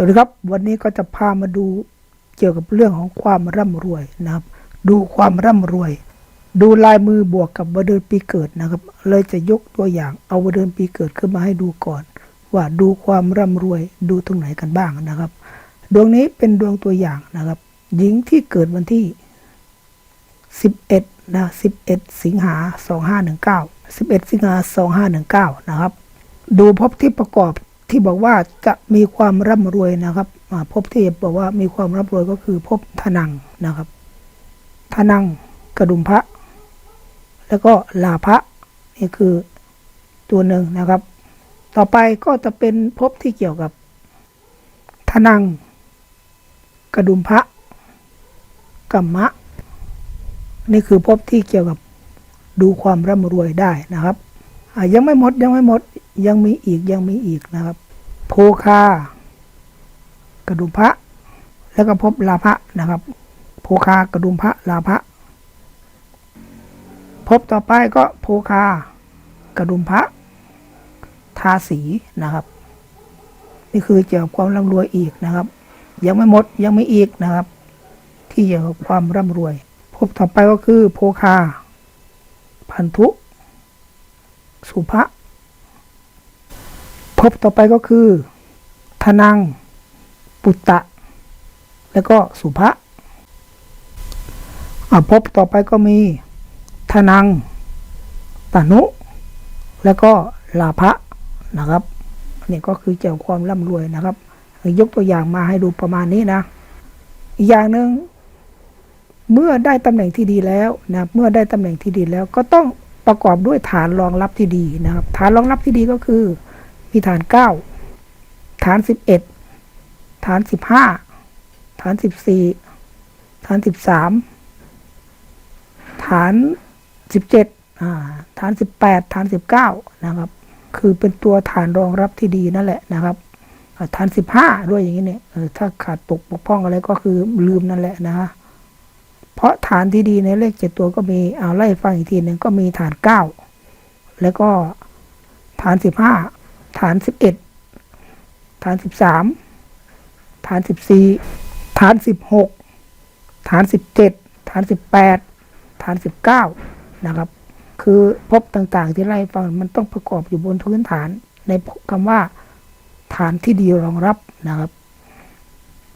วัสดีครับวันนี้ก็จะพามาดูเกี่ยวกับเรื่องของความร่ำรวยนะครับ ดูความร่ำรวย ดูลายมือบวกกับวันเดือนปีเกิดนะครับ เลยจะยกตัวอย่างเอาวันเดือนปีเกิดขึ้นมาให้ดูก่อน ว่าดูความร่ำรวยดูตรงไหนกันบ้างนะครับ ดวงนี้เป็นดวงตัวอย่างนะครับ หญิงที่เกิดวันที่ 11นะ11 สิงหา 2519 11 สิงหา 2519 นะครับ ดูพบที่ประกอบ ที่บอกว่าจะมีความร่ำรวยนะครับพบที่บอกว่ามีความร่ำรวยก็คือพบทนังนะครับทนังกระดุมพระ แล้วก็ลาภะนี่คือตัวหนึ่งนะครับ ต่อไปก็จะเป็นพบที่เกี่ยวกับทนังกระดุมพระกัมมะ นี่คือพบที่เกี่ยวกับดูความร่ำรวยได้นะครับยังไม่หมดยังไม่หมด ยังมีอีกยังมีอีกนะครับ โพคา กระดุมพระ แล้วก็พบลาภะนะครับ โพคากระดุมพระลาภะพบต่อไปก็โพคา กระดุมพระ ทาสีนะครับ นี่คือเกี่ยวกับความร่ำรวยอีกนะครับ ยังไม่หมดยังไม่อีกนะครับ ที่เกี่ยวกับความร่ำรวย พบต่อไปก็คือโพคา พันธุ สุภะ พบต่อไปก็คือทนัง ปุตตะ แล้วก็สุภะพบต่อไปก็มีทนังตานุ แล้วก็ลาภะนะครับนี่ก็คือเกี่ยวความร่ำรวยนะครับ ยกตัวอย่างมาให้ดูประมาณนี้นะ อีกอย่างหนึ่งเมื่อได้ตำแหน่งที่ดีแล้วนะเมื่อได้ตำแหน่งที่ดีแล้วก็ต้องประกอบด้วยฐานรองรับที่ดีนะครับ ฐานรองรับที่ดีก็คือ มีฐานเก้าฐานสิบเอ็ดฐานสิบห้าฐานสิบสี่ฐานสิบสามฐานสิบเจ็ดฐานสิบแปดฐานสิบเก้านะครับ คือเป็นตัวฐานรองรับที่ดีนั่นแหละนะครับฐานสิบห้าด้วยอย่างนี้เนี่ยเออถ้าขาดตกบกพร่องอะไรก็คือลืมนั่นแหละนะฮะเพราะฐานที่ดีในเลขเจ็ดตัวก็มีเอาไล่ฟังอีกทีหนึ่งก็มีฐานเก้าแล้วก็ฐานสิบห้า ฐานสิบเอ็ดฐานสิบสามฐานสิบสี่ฐานสิบหกฐานสิบเจ็ดฐานสิบแปดฐานสิบเก้านะครับ คือพบต่างๆที่ไล่ฟังมันต้องประกอบอยู่บนพื้นฐาน ในคำว่า ฐานที่ดีรองรับนะครับ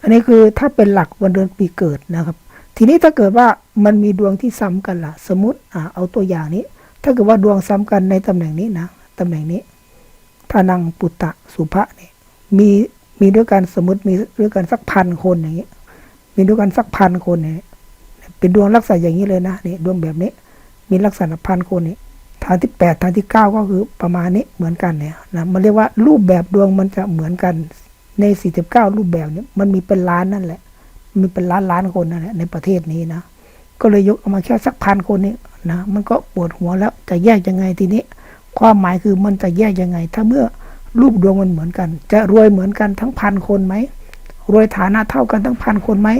อันนี้คือถ้าเป็นหลักวันเดือนปีเกิดนะครับ ทีนี้ถ้าเกิดว่ามันมีดวงที่ซ้ำกันล่ะ สมมติอ่าเอาตัวอย่างนี้ ถ้าเกิดว่าดวงซ้ำกันในตำแหน่งนี้นะตำแหน่งนี้ ทานังปุตตะสุภะเนี่ยมีมีด้วยกันสมมติมีด้วยกันสักพันคนอย่างนี้ยมีด้วยกันสักพันคนเนี่ยเป็นดวงลักษณะอย่างนี้เลยนะนี่ดวงแบบนี้ มีลักษณะพันคนนี่ฐานที่แปดฐานที่เก้าก็คือประมาณนี้เหมือนกันเนี่ยนะมันเรียกว่ารูปแบบดวงมันจะเหมือนกันในสี่สิบเก้ารูปแบบเนี่ยมันมีเป็นล้านนั่นแหละ มีเป็นล้านล้านคนนั่นแหละในประเทศนี้นะก็เลยยกเอามาแค่สักพันคนนี้นะมันก็ปวดหัวแล้วจะแยกยังไงทีนี้ ความหมายคือมันจะแยกยังไง ถ้าเมื่อรูปดวงมันเหมือนกัน จะรวยเหมือนกันทั้งพันคนไหมรวยฐานะเท่ากันทั้งพันคนไหม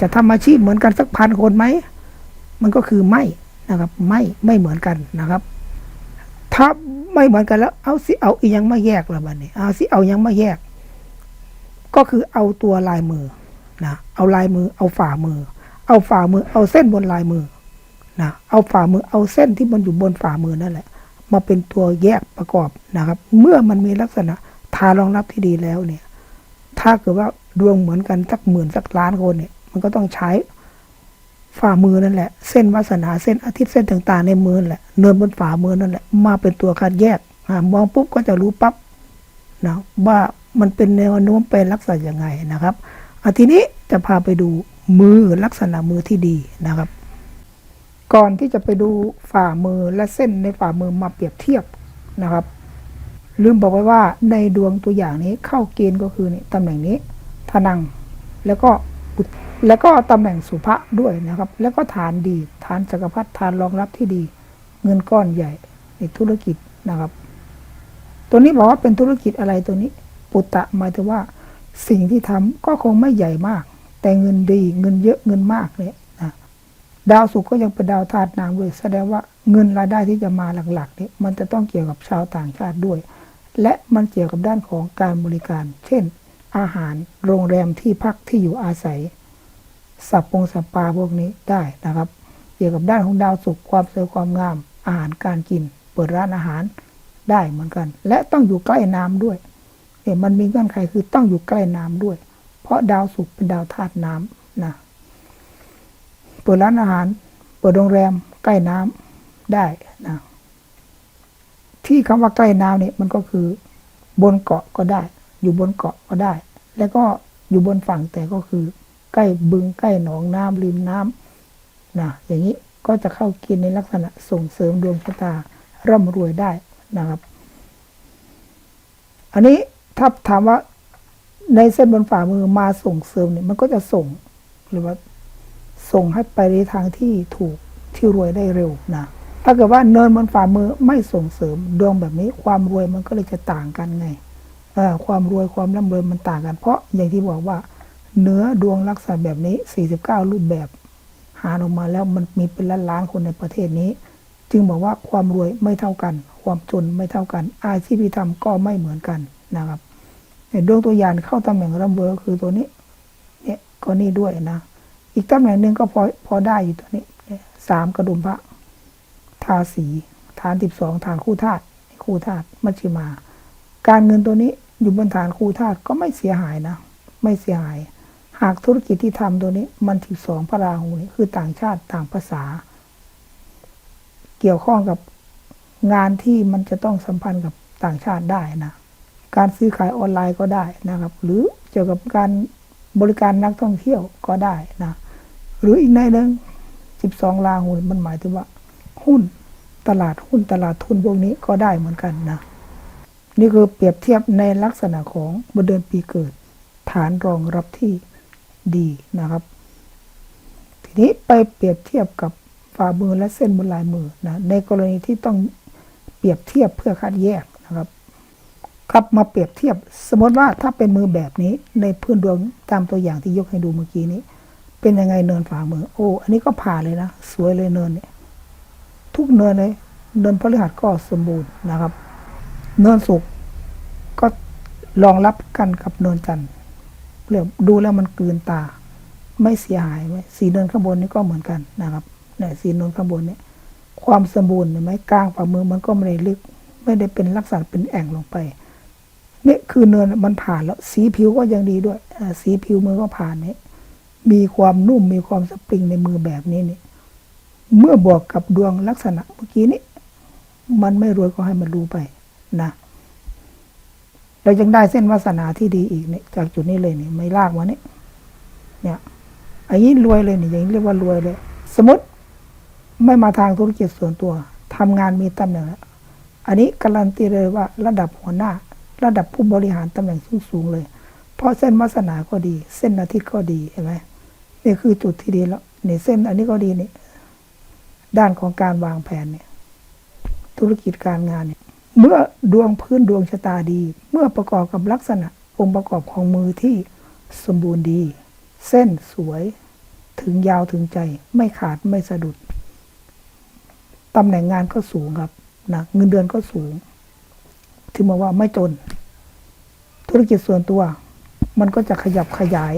จะทำอาชีพเหมือนกันสักพันคนไหมมันก็คือไม่นะครับ ไม่ไม่เหมือนกันนะครับ ถ้าไม่เหมือนกันแล้ว เอาสิเอาอีกยังมาแยกละบัดนี้เอาสิเอายังมาแยก ก็คือเอาตัวลายมือนะเอาลายมือ เอาฝ่ามือ เอาฝ่ามือ เอาเส้นบนลายมือนะเอาฝ่ามือเอาเส้นที่มันอยู่บนฝ่ามือนั่นแหละ มาเป็นตัวแยกประกอบนะครับ เมื่อมันมีลักษณะทารองรับที่ดีแล้วเนี่ย ถ้าเกิดว่าดวงเหมือนกันสักหมื่นสักล้านคนเนี่ย มันก็ต้องใช้ฝ่ามือนั่นแหละ เส้นวาสนาเส้นอาทิตย์เส้นต่างๆ ในมือนั่นแหละ เนินบนฝ่ามือนั่นแหละ มาเป็นตัวคัดแยกอมองปุ๊บก็จะรู้ปั๊บนะว่ามันเป็นแนวโน้มเป็นลักษณะยังไงนะครับอทีนี้จะพาไปดูมือลักษณะมือที่ดีนะครับ ก่อนที่จะไปดูฝ่ามือและเส้นในฝ่ามือมาเปรียบเทียบนะครับ ลืมบอกไว้ว่าในดวงตัวอย่างนี้เข้าเกณฑ์ก็คือนี่ตำแหน่งนี้ทนัง แล้วก็ปุตแล้วก็ตำแหน่งสุภะด้วยนะครับ แล้วก็ฐานดี ฐานจักรพรรดิฐานรองรับที่ดี เงินก้อนใหญ่ในธุรกิจนะครับ ตัวนี้บอกว่าเป็นธุรกิจอะไรตัวนี้ ปุตตะหมายถึงว่าสิ่งที่ทำก็คงไม่ใหญ่มาก แต่เงินดีเงินเยอะเงินมากเนี่ย ดาวศุกร์ก็ยังเป็นดาวธาตุน้ำด้วยแสดงว่าเงินรายได้ที่จะมาหลักๆเนี่ยมันจะต้องเกี่ยวกับชาวต่างชาติด้วย และมันเกี่ยวกับด้านของการบริการ เช่น อาหารโรงแรมที่พักที่อยู่อาศัยสับปงสับปลาพวกนี้ได้นะครับ เกี่ยวกับด้านของดาวสุขความสวยความงาม อาหารการกิน เปิดร้านอาหารได้เหมือนกัน และต้องอยู่ใกล้น้ำด้วยเนี่ยมันมีเงื่อนไขคือต้องอยู่ใกล้น้ำด้วย เพราะดาวสุขเป็นดาวธาตุน้ำนะ เปิดร้านอาหาร เปิดโรงแรมใกล้น้ำได้นะที่คำว่าใกล้น้ำเนี่ยมันก็คือบนเกาะก็ได้ อยู่บนเกาะก็ได้ แล้วก็อยู่บนฝั่งแต่ก็คือ ใกล้บึงใกล้หนองน้ำริมน้ำนะอย่างนี้ก็จะเข้ากินในลักษณะส่งเสริมดวงชะตาร่ำรวยได้นะครับ อันนี้ถ้าถามว่าในเส้นบนฝ่ามือมาส่งเสริมเนี่ยมันก็จะส่งหรือว่า ส่งให้ไปในทางที่ถูกที่รวยได้เร็วนะ ถ้าเกิดว่าเนินบนฝ่ามือไม่ส่งเสริมดวงแบบนี้ความรวยมันก็เลยจะต่างกันไงความรวยความร่ำรวยมันต่างกัน เพราะอย่างที่บอกว่า เนื้อดวงลักษณะแบบนี้ 49 รูปแบบ หาออกมาแล้วมันมีเป็นล้านล้านคนในประเทศนี้ จึงบอกว่าความรวยไม่เท่ากัน ความจนไม่เท่ากัน อาชีพที่ทำก็ไม่เหมือนกันนะครับดวงตัวอย่างเข้าตำแหน่งร่ำรวยก็คือตัวนี้เนี่ยก็นี่ด้วยนะ อีกตำแหน่งหนึ่งก็พอพอได้อยู่ตัวนี้สามกระดุมพระทาสี ฐานสิบสองฐานคู่ธาตุคู่ธาตุมัชฌิมา การเงินตัวนี้อยู่บนฐานคู่ธาตุก็ไม่เสียหายนะ ไม่เสียหาย หากธุรกิจที่ทำตัวนี้ มันสิบสองพระราหูนี่คือต่างชาติต่างภาษา เกี่ยวข้องกับงานที่มันจะต้องสัมพันธ์กับต่างชาติได้นะ การซื้อขายออนไลน์ก็ได้นะครับ หรือเกี่ยวกับการบริการนักท่องเที่ยวก็ได้นะ หรืออีกในหนึ่งสิบสองลาหูนี่มันหมายถึงว่า หุ้นตลาดหุ้นตลาดทุนพวกนี้ก็ได้เหมือนกันนะ นี่คือเปรียบเทียบในลักษณะของบนเดือนปีเกิด ฐานรองรับที่ดีนะครับ ทีนี้ไปเปรียบเทียบกับฝ่ามือและเส้นบนลายมือนะในกรณีที่ต้องเปรียบเทียบเพื่อคัดแยกนะครับครับมาเปรียบเทียบ สมมติว่าถ้าเป็นมือแบบนี้ในพื้นดวงตามตัวอย่างที่ยกให้ดูเมื่อกี้นี้ เป็นยังไงเนินฝ่ามือ โอ้อันนี้ก็ผ่านเลยนะ สวยเลยเนินเนี่ยทุกเนินเลยเนินพฤหัสก็สมบูรณ์นะครับ เนินศุกร์ก็รองรับกันกับเนินจันทร์เรียกดูแล้วมันกลืนตา ไม่เสียหายไหมสีเนินข้างบนนี่ก็เหมือนกันนะครับเนี่ยสีเนินข้างบนเนี่ยความสมบูรณ์เห็นไหมกลางฝ่ามือมันก็ไม่ได้ลึก ไม่ได้เป็นลักษณะเป็นแอ่งลงไปนี่คือเนินมันผ่านแล้ว สีผิวก็ยังดีด้วยสีผิวมือก็ผ่านเนี่ย มีความนุ่มมีความสปริงในมือแบบนี้นี่เมื่อบวกกับดวงลักษณะเมื่อกี้นี้ มันไม่รวยก็ให้มันรู้ไปนะเรายังได้เส้นวาสนาที่ดีอีกเนี่ยจากจุดนี้เลยนี่ไม่ลากมาเนี่ยเนี่ยอันนี้รวยเลยนี่อย่างนี้เรียกว่ารวยเลย สมมติไม่มาทางธุรกิจส่วนตัวทำงานมีตำแหน่งแล้วอันนี้การันตีเลยว่าระดับหัวหน้า ระดับผู้บริหารตำแหน่งสูงๆเลย เพราะเส้นวาสนาก็ดี เส้นอาทิตย์ก็ดีเห็นไหม นี่คือจุดที่ดีแล้วนี่เส้นอันนี้ก็ดีนี่ ด้านของการวางแผนเนี่ย ธุรกิจการงานเนี่ย เมื่อดวงพื้นดวงชะตาดี เมื่อประกอบกับลักษณะ องค์ประกอบของมือที่สมบูรณ์ดี เส้นสวยถึงยาวถึงใจ ไม่ขาดไม่สะดุดตำแหน่งงานก็สูงครับนะเงินเดือนก็สูง ถึงมาว่าไม่จน ธุรกิจส่วนตัว มันก็จะขยับขยาย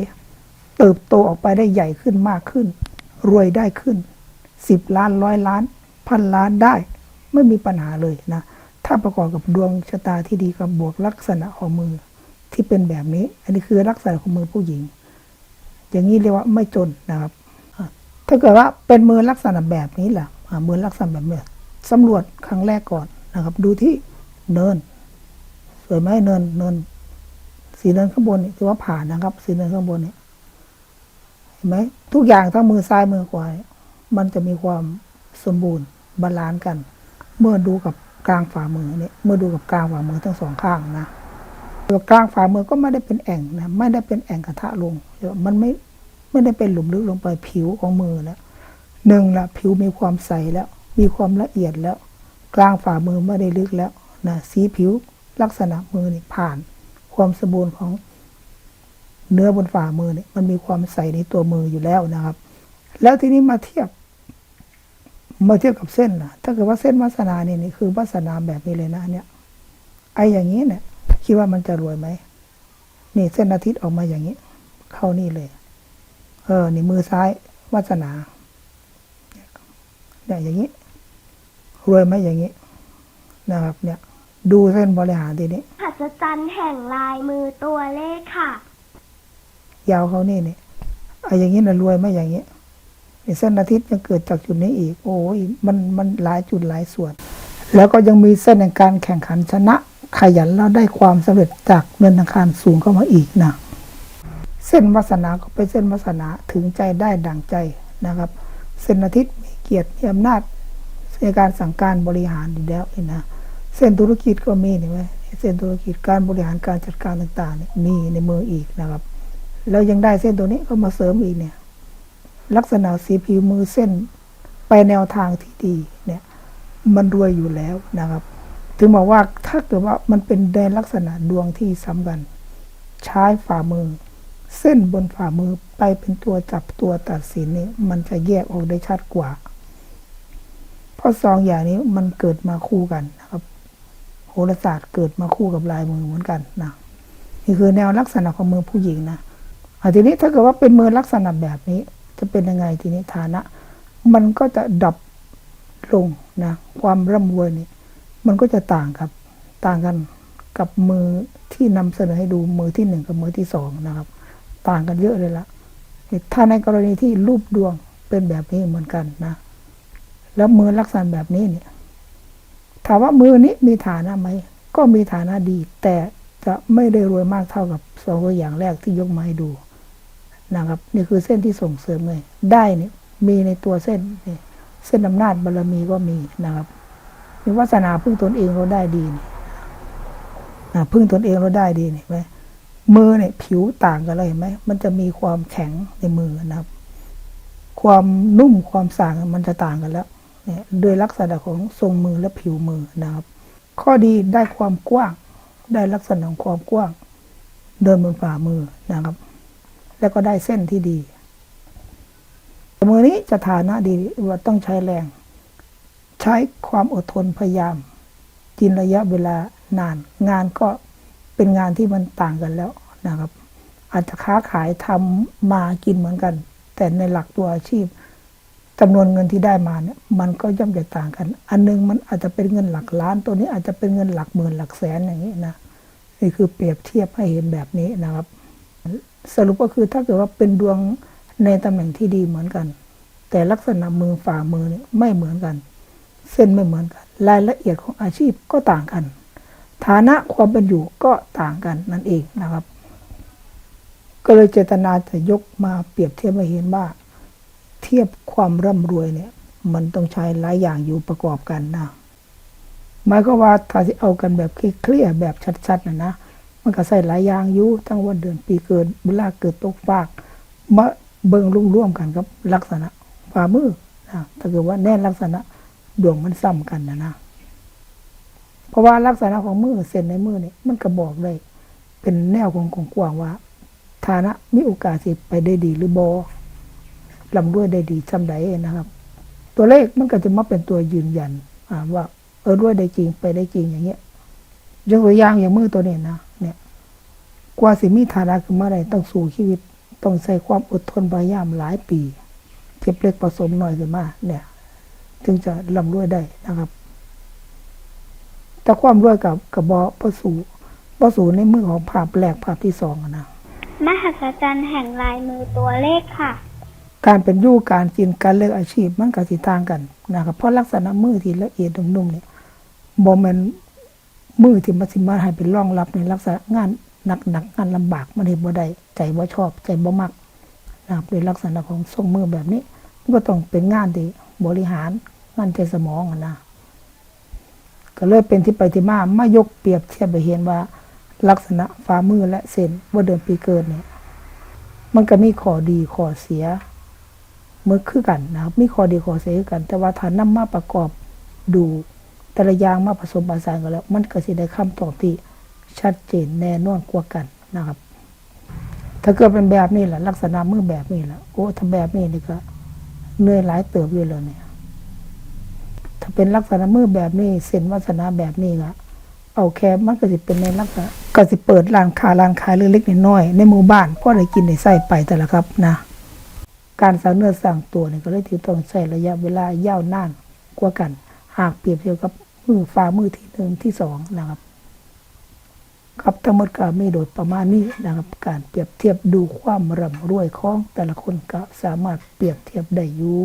เติบโตออกไปได้ใหญ่ขึ้นมากขึ้น รวยได้ขึ้นสิบล้านร้อยล้าน พันล้านได้ ไม่มีปัญหาเลยนะ ถ้าประกอบกับดวงชะตาที่ดีกับบวกลักษณะของมือที่เป็นแบบนี้ อันนี้คือลักษณะของมือผู้หญิง อย่างนี้เรียกว่าไม่จนนะครับ ถ้าเกิดว่าเป็นมือลักษณะแบบนี้แหละอะมือลักษณะแบบนี้สำรวจครั้งแรกก่อนนะครับ ดูที่เนินสวยไหมเนินเนินสีเนินข้างบนนี่ถือว่าผ่านนะครับ สีเนินข้างบนนี่ ไหมทุกอย่างทั้งมือซ้ายมือขวามันจะมีความสมบูรณ์บาลานซ์กัน เมื่อดูกับกลางฝ่ามือเนี่ยเมื่อดูกับกลางฝ่ามือทั้งสองข้างนะตัวกลางฝ่ามือก็ไม่ได้เป็นแอ่งนะไม่ได้เป็นแอ่งกระทะลงเดี๋ยวมันไม่ไม่ได้เป็นหลุมลึกลงไปผิวของมือแล้วหนึ่งละผิวมีความใสแล้ว มีความละเอียดแล้ว กลางฝ่ามือไม่ได้ลึกแล้วนะสีผิวลักษณะมือนี่ผ่าน ความสมบูรณ์ของ เนื้อบนฝ่ามือเนี่ยมันมีความใสในตัวมืออยู่แล้วนะครับ แล้วทีนี้มาเทียบ มาเทียบกับเส้นนะถ้าเกิดว่าเส้นวาสนาเนี่ยนี่คือวาสนาแบบนี้เลยนะเนี่ยไอ้อย่างนี้เนี่ย คิดว่ามันจะรวยไหมนี่เส้นอาทิตย์ออกมาอย่างนี้ เข้านี่เลย เออ นี่มือซ้ายวาสนาเนี่ยอย่างนี้ รวยไหมอย่างนี้ นะครับ เนี่ย ดูเส้นบริหารทีนี้มหัศจรรย์แห่งลายมือตัวเลขค่ะ ยาวเขานี่เนี่ยไอ้อย่างนี้นะรวยไหมอย่างนี้ไอ้เส้นอาทิตย์ยังเกิดจากจุดนี้อีก โอ้ยมันมันหลายจุดหลายส่วน แล้วก็ยังมีเส้นในการแข่งขันชนะ ขยันแล้วได้ความสำเร็จจากเงินธนาคารสูงเข้ามาอีกนะเส้นวาสนาก็เป็นเส้นวาสนาถึงใจได้ดั่งใจนะครับ เส้นอาทิตย์มีเกียรติมีอำนาจในการสั่งการบริหารอยู่แล้วนะเส้นธุรกิจก็มีนี่ไหมเส้นธุรกิจการบริหารการจัดการต่างๆนี่มีในมืออีกนะครับ แล้วยังได้เส้นตัวนี้ก็มาเสริมอีกเนี่ย ลักษณะสีผิวมือเส้นไปแนวทางที่ดีเนี่ย มันรวยอยู่แล้วนะครับ ถึงบอกว่าถ้าเกิดว่ามันเป็นในลักษณะดวงที่สำคัญใช้ฝ่ามือ เส้นบนฝ่ามือไปเป็นตัวจับตัวตัดสินนี่มันจะแยกออกได้ชัดกว่า เพราะสองอย่างนี้มันเกิดมาคู่กันนะครับ โหราศาสตร์เกิดมาคู่กับลายมือเหมือนกันนะนี่คือแนวลักษณะของมือผู้หญิงนะ ทีนี้ถ้าเกิดว่าเป็นมือลักษณะแบบนี้ จะเป็นยังไงทีนี้ฐานะ มันก็จะดับลงนะความร่ำรวยนี่มันก็จะต่างกับต่างกันกับมือที่นำเสนอให้ดูมือที่หนึ่งกับมือที่สองนะครับ ต่างกันเยอะเลยละถ้าในกรณีที่รูปดวงเป็นแบบนี้เหมือนกันนะ แล้วมือลักษณะแบบนี้เนี่ย ถามว่ามือนี้มีฐานะไหมก็มีฐานะดี แต่จะไม่ได้รวยมากเท่ากับสองตัวอย่างแรกที่ยกมาให้ดู นะครับ นี่คือเส้นที่ส่งเสริมเลย ได้เนี่ยมีในตัวเส้นเส้นอำนาจบารมีก็มีนะครับมีวาสนาพึ่งตนเองเราได้ดีนี่นะพึ่งตนเองเราได้ดีนี่ไหมมือเนี่ยผิวต่างกันเลยไหมมันจะมีความแข็งในมือนะครับ ความนุ่มความสางมันจะต่างกันแล้วเนี่ยโดยลักษณะของทรงมือและผิวมือนะครับ ข้อดีได้ความกว้าง ได้ลักษณะของความกว้าง เดินบนฝ่ามือนะครับ แล้วก็ได้เส้นที่ดีมือนี้จะฐานะดีว่าต้องใช้แรง ใช้ความอดทนพยายาม กินระยะเวลานาน งานก็เป็นงานที่มันต่างกันแล้วนะครับ อาจจะค้าขายทำมากินเหมือนกัน แต่ในหลักตัวอาชีพจำนวนเงินที่ได้มาเนี่ยมันก็ย่อมจะต่างกัน อันหนึงมันอาจจะเป็นเงินหลักล้าน ตัวนี้อาจจะเป็นเงินหลักหมื่นหลักแสนอย่างนี้นะนี่คือเปรียบเทียบให้เห็นแบบนี้นะครับ สรุปก็คือถ้าเกิดว่าเป็นดวงในตำแหน่งที่ดีเหมือนกัน แต่ลักษณะมือฝ่ามือเนี่ยไม่เหมือนกัน เส้นไม่เหมือนกัน รายละเอียดของอาชีพก็ต่างกัน ฐานะความเป็นอยู่ก็ต่างกันนั่นเองนะครับ ก็เลยเจตนาจะยกมาเปรียบเทียบให้เห็นว่า เทียบความร่ำรวยเนี่ย มันต้องใช้หลายอย่างอยู่ประกอบกันนะหมายก็ว่าถ้าที่เอากันแบบเคลียร์แบบชัดๆนะนะ มันก็ใส่หลายอย่างอยู่ทั้งวันเดือนปีเกิดเวลาเกิดตกฟากมาเบิ่งร่วมๆกันกับลักษณะฝ่ามือนะถ้าเกิดว่าแน่ลักษณะดวงมันซ้ำกันนะนะ เพราะว่าลักษณะของมือเส้นในมือเนี่ยมันก็บอกเลย เป็นแนวของของกว้างว่า ฐานะมีโอกาสสิไปได้ดีหรือบอลำด้วยได้ดีจำได้นะครับ ตัวเลขมันก็จะมาเป็นตัวยืนยันว่าเออด้วยได้จริงไปได้จริงอย่างเงี้ย ยกตัวอย่างอย่างมือตัวนี้นะเนี่ยกว่าสิมีฐานะขึ้นมาได้ต้องสู้ชีวิต ต้องใช้ความอดทนพยายามหลายปีเก็บเล็กผสมหน่อยขึ้นมา เนี่ย ถึงจะลำรวยได้นะครับ แต่ความรวยกับกับบอประสูประสูในมือของภาพแรกภาพที่สองอะนะมหัศจรรย์แห่งลายมือตัวเลขค่ะ การเป็นอยู่การกินการเลือกอาชีพมันก็สิต่างกันนะครับเพราะลักษณะมือที่ละเอียดนุ่มๆเนี่ยบ่แม่น มือที่มันสิมาให้เป็นรองรับในลักษณะงานหนักๆงานลำบากมันเฮ็ดบ่ได้ใจบ่ชอบ ใจบ่มักนะครับในลักษณะของทรงมือแบบนี้มันก็ต้องเป็นงานที่บริหารงานใจสมองนะก็เลยเป็นที่ไปที่มามายกเปรียบเทียบไปเห็นว่า ลักษณะฝ่ามือและเส้นว่าเดือนปีเกิดเนี่ยมันก็มีข้อดีข้อเสียเมื่อคือกันนะครับมีข้อดีข้อเสียกัน แต่ว่าถ้านำมาประกอบดู แต่ละอย่างมาผสมผสานกันแล้ว มันก็สิได้คำตอบที่ชัดเจนแน่นอนกว่ากันนะครับ ถ้าเกิดเป็นแบบนี้แหละลักษณะมือแบบนี้แหละโอ้ถ้าแบบนี้นี่ก็เหนื่อยหลายเติบอยู่แล้วเนี่ย ถ้าเป็นลักษณะมือแบบนี้เส้นวาสนาแบบนี้ละเอาแค่มันก็สิเป็นในลักษณะก็สิเปิดร้านค้าร้านขายเล็กๆน้อยๆในหมู่บ้านพอได้กินได้ใส่ไปแต่ละครับนะ การสร้างเนื้อสร้างตัวนี่ก็เลยที่ต้องใช้ระยะเวลายาวนานกว่ากัน หากเปรียบเทียบกับ มือฝ่ามือที่หนึ่งที่สองนะครับ ครับทั้งหมดก็มีโดยประมาณนี้นะครับ การเปรียบเทียบดูความร่ำรวยของแต่ละคนก็สามารถเปรียบเทียบได้อยู่